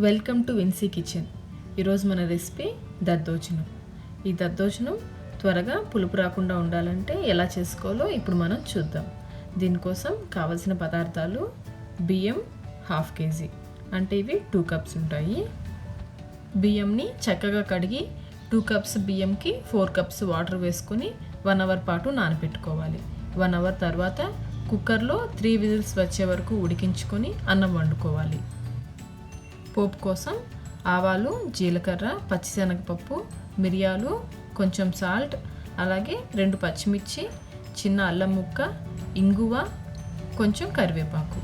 Welcome to Vincy kitchen ఈరోజు మన recipe దద్దోజనం. ఈ దద్దోజనం త్వరగా పులుపు రాకుండా ఉండాలంటే ఎలా చేసుకోవాలో ఇప్పుడు మనం చూద్దాం. దీనికోసం కావలసిన పదార్థాలు బియ్యం హాఫ్ కేజీ. అంటే ఇవి టూ కప్స్ ఉంటాయి. బియ్యంని చక్కగా కడిగి టూ కప్స్ బియ్యంకి ఫోర్ కప్స్ వాటర్ వేసుకొని వన్ అవర్ పాటు నానబెట్టుకోవాలి. వన్ అవర్ తర్వాత కుక్కర్లో త్రీ విజిల్స్ వచ్చే వరకు ఉడికించుకొని అన్నం వండుకోవాలి. పోపు కోసం ఆవాలు జీలకర్ర పచ్చిశనగపప్పు మిరియాలు కొంచెం సాల్ట్ అలాగే రెండు పచ్చిమిర్చి చిన్న అల్లం ముక్క ఇంగువ కొంచెం కరివేపాకు.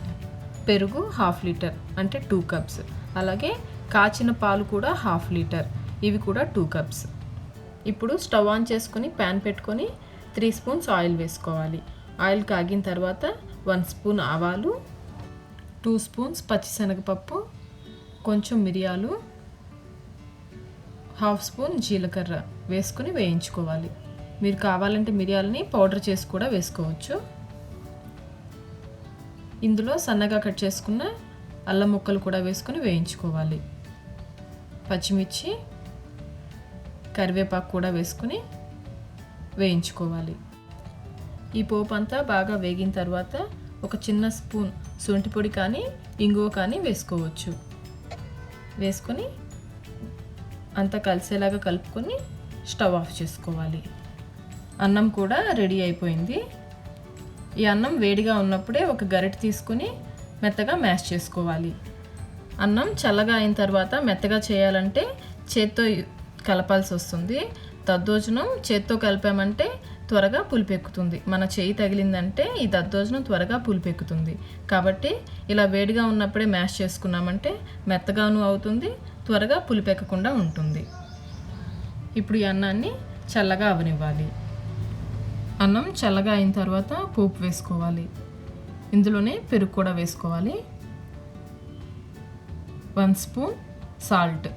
పెరుగు హాఫ్ లీటర్ అంటే టూ కప్స్. అలాగే కాచిన పాలు కూడా హాఫ్ లీటర్ ఇవి కూడా టూ కప్స్. ఇప్పుడు స్టవ్ ఆన్ చేసుకుని ప్యాన్ పెట్టుకొని త్రీ స్పూన్స్ ఆయిల్ వేసుకోవాలి. ఆయిల్ కాగిన తర్వాత వన్ స్పూన్ ఆవాలు టూ స్పూన్స్ పచ్చిశనగపప్పు కొంచెం మిరియాలు హాఫ్ స్పూన్ జీలకర్ర వేసుకుని వేయించుకోవాలి. మీరు కావాలంటే మిరియాలని పౌడర్ చేసి కూడా వేసుకోవచ్చు. ఇందులో సన్నగా కట్ చేసుకున్న అల్లం ముక్కలు కూడా వేసుకొని వేయించుకోవాలి. పచ్చిమిర్చి కరివేపాకు కూడా వేసుకుని వేయించుకోవాలి. ఈ పోపు అంతా బాగా వేగిన తర్వాత ఒక చిన్న స్పూన్ శొంఠి పొడి కానీ ఇంగువ కానీ వేసుకోవచ్చు. వేసుకొని అంతా కలిసేలాగా కలుపుకొని స్టవ్ ఆఫ్ చేసుకోవాలి. అన్నం కూడా రెడీ అయిపోయింది. ఈ అన్నం వేడిగా ఉన్నప్పుడే ఒక గరిటె తీసుకొని మెత్తగా మ్యాష్ చేసుకోవాలి. అన్నం చల్లగా అయిన తర్వాత మెత్తగా చేయాలంటే చేత్తో కలపాల్సి వస్తుంది. తద్దోజనం చేత్తో కలిపామంటే త్వరగా పులిపెక్కుతుంది. మన చేయి తగిలిందంటే ఈ దద్దోజనం త్వరగా పులిపెక్కుతుంది. కాబట్టి ఇలా వేడిగా ఉన్నప్పుడే మ్యాష్ చేసుకున్నామంటే మెత్తగాను అవుతుంది త్వరగా పులిపెక్కకుండా ఉంటుంది. ఇప్పుడు ఈ అన్నాన్ని చల్లగా అవనివ్వాలి. అన్నం చల్లగా అయిన తర్వాత పోపు వేసుకోవాలి. ఇందులోనే పెరుగు కూడా వేసుకోవాలి. One spoon salt.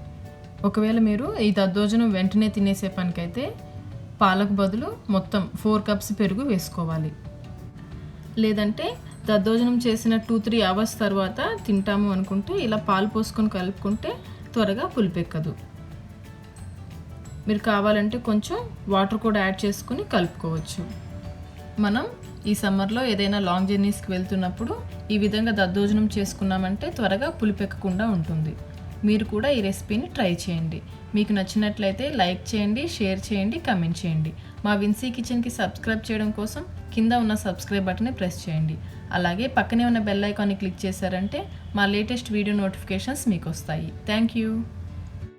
ఒకవేళ మీరు ఈ దద్దోజనం వెంటనే తినేసే పనికైతే పాలకు బదులు మొత్తం ఫోర్ కప్స్ పెరుగు వేసుకోవాలి. లేదంటే దద్దోజనం చేసిన టూ త్రీ అవర్స్ తర్వాత తింటాము అనుకుంటే ఇలా పాలు పోసుకొని కలుపుకుంటే త్వరగా పులిపెక్కదు. మీరు కావాలంటే కొంచెం వాటర్ కూడా యాడ్ చేసుకుని కలుపుకోవచ్చు. మనం ఈ సమ్మర్లో ఏదైనా లాంగ్ జర్నీస్కి వెళ్తున్నప్పుడు ఈ విధంగా దద్దోజనం చేసుకున్నామంటే త్వరగా పులిపెక్కకుండా ఉంటుంది. మీరు కూడా ఈ రెసిపీని ట్రై చేయండి. మీకు నచ్చినట్లయితే లైక్ చేయండి షేర్ చేయండి కమెంట్ చేయండి. మా విన్సీ కిచెన్కి సబ్స్క్రైబ్ చేయడం కోసం కింద ఉన్న సబ్స్క్రైబ్ బటన్ని ప్రెస్ చేయండి. అలాగే పక్కనే ఉన్న బెల్ ఐకాన్ని క్లిక్ చేశారంటే మా లేటెస్ట్ వీడియో నోటిఫికేషన్స్ మీకు వస్తాయి. Thank you.